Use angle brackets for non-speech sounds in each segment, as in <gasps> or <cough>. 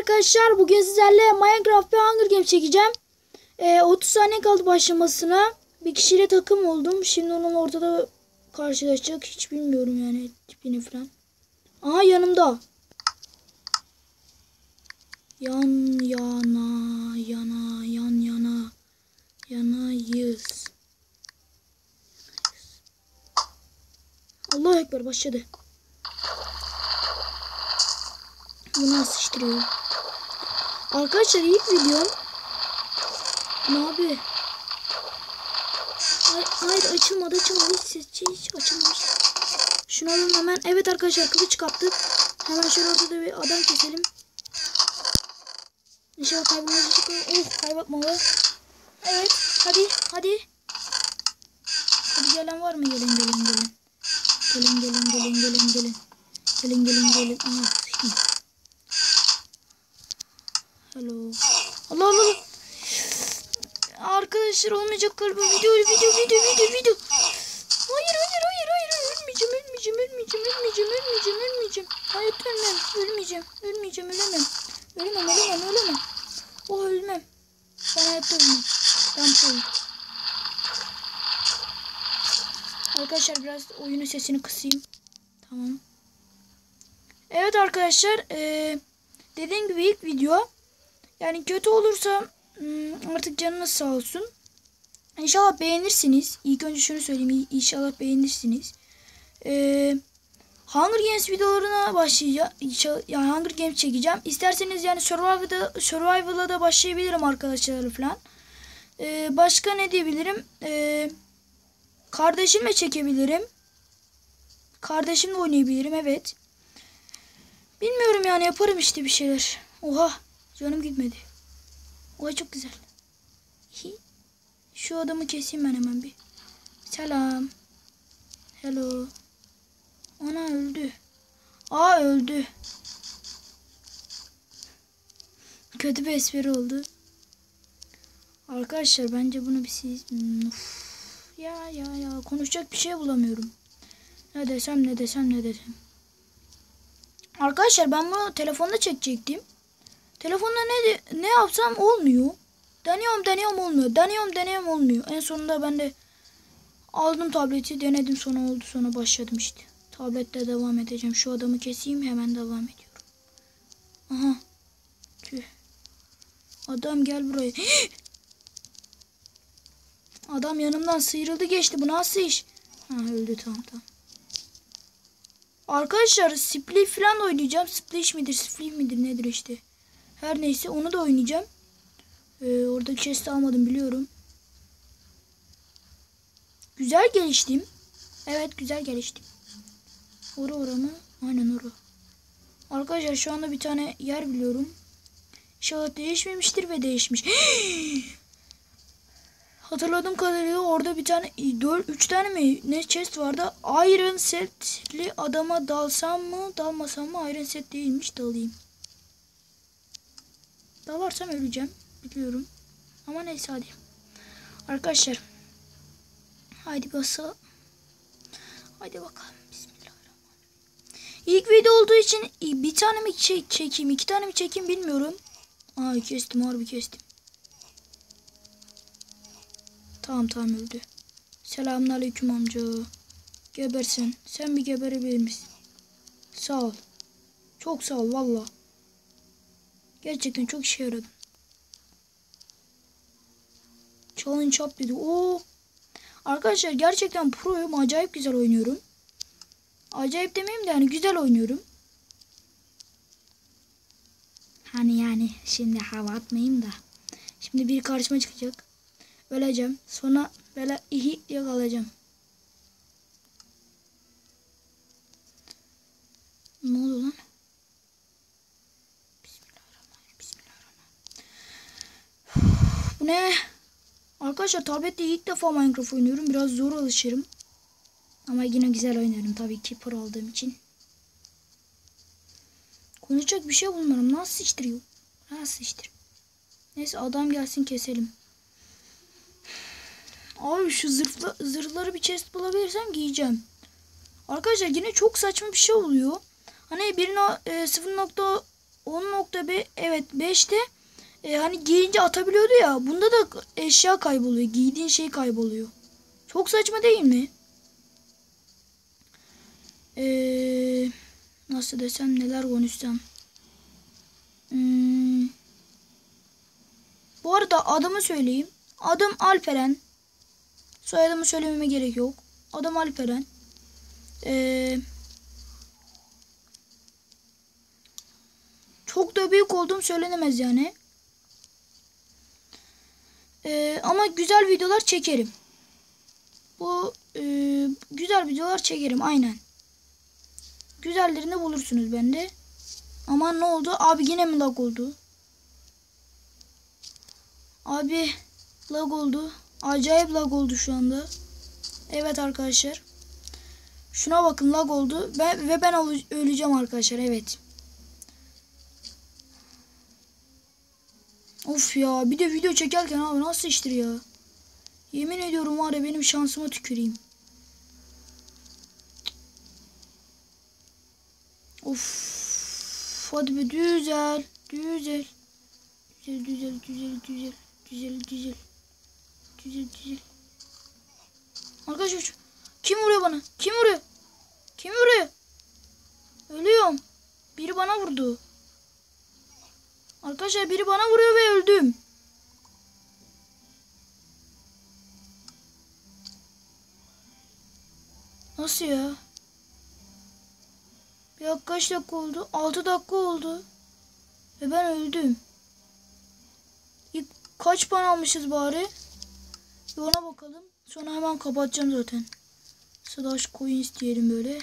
arkadaşlar bugün sizlerle Minecraft ve Hunger Games çekeceğim. Ee, 30 saniye kaldı başlamasına. Bir kişiyle takım oldum. Şimdi onun ortada karşılaşacak. Hiç bilmiyorum yani tipini falan. Aha yanımda. Yan yana yana yan yana yanayız. Allah ekber başladı. Bunu sıçtırıyor. Arkadaşlar ilk videom. Ne abi? Hayır, açılmadı açılmadı hiç ses hiç açılmamış. Şunu alalım hemen. Evet arkadaşlar kılıç kaptık. Hemen şöyle ortada bir adam keselim. İnşallah kaybolmayacak. Oh kaybetmalı. Evet hadi hadi. Hadi gelen var mı? Gelin gelin gelin. Gelin gelin gelin gelin gelin. Gelin gelin gelin. Aha Hello. Allah Allah. Arkadaşlar olmayacak galiba. Video video video video video. Hayır hayır hayır hayır. Ölmeyeceğim ölmeyeceğim ölmeyeceğim ölmeyeceğim ölmeyeceğim ölmeyeceğim. Hayır ölmem. Ölmeyeceğim. Ölmeyeceğim ölemem. Ölemem ölemem ölemem. O ölmem. Ben hayatta ölmem. Ben proyum. Arkadaşlar biraz oyunun sesini kısayım. Tamam. Evet arkadaşlar. Ee, dediğim gibi ilk video. Yani kötü olursa hmm, artık canınız sağ olsun. İnşallah beğenirsiniz. İlk önce şunu söyleyeyim. İnşallah beğenirsiniz. Ee, Hunger Games videolarına başlayacağım. Yani Hunger Games çekeceğim. İsterseniz yani Survival'da, Survival'a da başlayabilirim arkadaşlarla falan. Ee, başka ne diyebilirim? Ee, kardeşimle çekebilirim. Kardeşimle oynayabilirim evet. Bilmiyorum yani yaparım işte bir şeyler. Oha canım gitmedi. Oha çok güzel. Şu adamı keseyim ben hemen bir. Selam. Hello. Ana öldü. Aa öldü. Kötü bir espri oldu. Arkadaşlar bence bunu bir siz... Uf. Ya ya ya konuşacak bir şey bulamıyorum. Ne desem ne desem ne desem. Arkadaşlar ben bunu telefonda çekecektim. Telefonda ne ne yapsam olmuyor. Deniyorum deniyorum olmuyor. Deniyorum deniyorum olmuyor. En sonunda ben de aldım tableti denedim sonra oldu sonra başladım işte. Tablette devam edeceğim. Şu adamı keseyim hemen devam ediyorum. Aha. Tüh. Adam gel buraya. <gasps> Adam yanımdan sıyrıldı geçti. Bu nasıl iş? Ha öldü tamam tamam. Arkadaşlar split falan oynayacağım. Splish midir, split midir nedir işte. Her neyse onu da oynayacağım. Ee, oradaki chest almadım biliyorum. Güzel geliştim. Evet güzel geliştim. Ora ora mı? Aynen ora. Arkadaşlar şu anda bir tane yer biliyorum. İnşallah değişmemiştir ve değişmiş. <gasps> Hatırladığım kadarıyla orada bir tane 4 3 tane mi ne chest vardı. Iron setli adama dalsam mı, dalmasam mı? Iron set değilmiş, dalayım. Dalarsam öleceğim, biliyorum. Ama neyse hadi. Arkadaşlar. Haydi basa. Haydi bakalım. Bismillahirrahmanirrahim. İlk video olduğu için bir tane mi çekeyim, iki tane mi çekeyim bilmiyorum. Aa kestim, harbi kestim. Tamam tamam öldü. Selamünaleyküm amca. Gebersin. Sen bir geberebilir misin? Sağ ol. Çok sağ ol valla. Gerçekten çok işe yaradı. Challenge up dedi. Oo. Arkadaşlar gerçekten proyum. Acayip güzel oynuyorum. Acayip demeyeyim de yani güzel oynuyorum. Hani yani şimdi hava atmayayım da. Şimdi bir karşıma çıkacak. Öleceğim. Sonra böyle ihi yakalayacağım. Ne oldu lan? Bismillahirrahmanirrahim. Bismillahirrahmanirrahim. Bu ne? Arkadaşlar tablette ilk defa Minecraft oynuyorum. Biraz zor alışırım. Ama yine güzel oynarım tabii ki pro olduğum için. Konuşacak bir şey bulmuyorum. Nasıl sıçtırıyor? Nasıl sıçtırıyor? Neyse adam gelsin keselim. Abi şu zırhla, zırhları bir chest bulabilirsem giyeceğim. Arkadaşlar yine çok saçma bir şey oluyor. Hani 1 e, 10.5 evet 5'te e, hani giyince atabiliyordu ya. Bunda da eşya kayboluyor. Giydiğin şey kayboluyor. Çok saçma değil mi? Eee nasıl desem neler konuşsam. Hmm. Bu arada adımı söyleyeyim. Adım Alperen. Soyadımı söylememe gerek yok. Adım Alperen. Ee, çok da büyük olduğum söylenemez yani. Ee, ama güzel videolar çekerim. Bu e, güzel videolar çekerim aynen. Güzellerini bulursunuz bende. Ama ne oldu? Abi yine mi lag oldu? Abi lag oldu. Acayip lag oldu şu anda. Evet arkadaşlar. Şuna bakın lag oldu. Ben, ve ben öleceğim arkadaşlar. Evet. Of ya. Bir de video çekerken abi nasıl iştir ya. Yemin ediyorum var ya benim şansıma tüküreyim. Of. Hadi be güzel. Güzel. Güzel güzel güzel güzel. Güzel güzel. Güzel güzel. Arkadaşlar kim vuruyor bana? Kim vuruyor? Kim vuruyor? Ölüyorum. Biri bana vurdu. Arkadaşlar biri bana vuruyor ve öldüm. Nasıl ya? Ya kaç dakika oldu? 6 dakika oldu. Ve ben öldüm. İlk kaç puan almışız bari? Bir ona bakalım. Sonra hemen kapatacağım zaten. Slash coins diyelim böyle.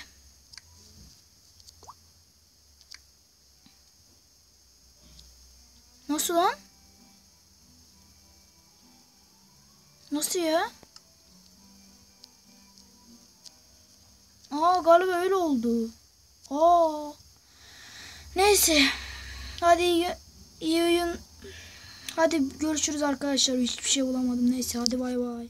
Lan? Nasıl ya? Aa galiba öyle oldu. Aa. Neyse. Hadi iyi, iyi oyun. Hadi görüşürüz arkadaşlar. Hiçbir şey bulamadım. Neyse hadi bay bay.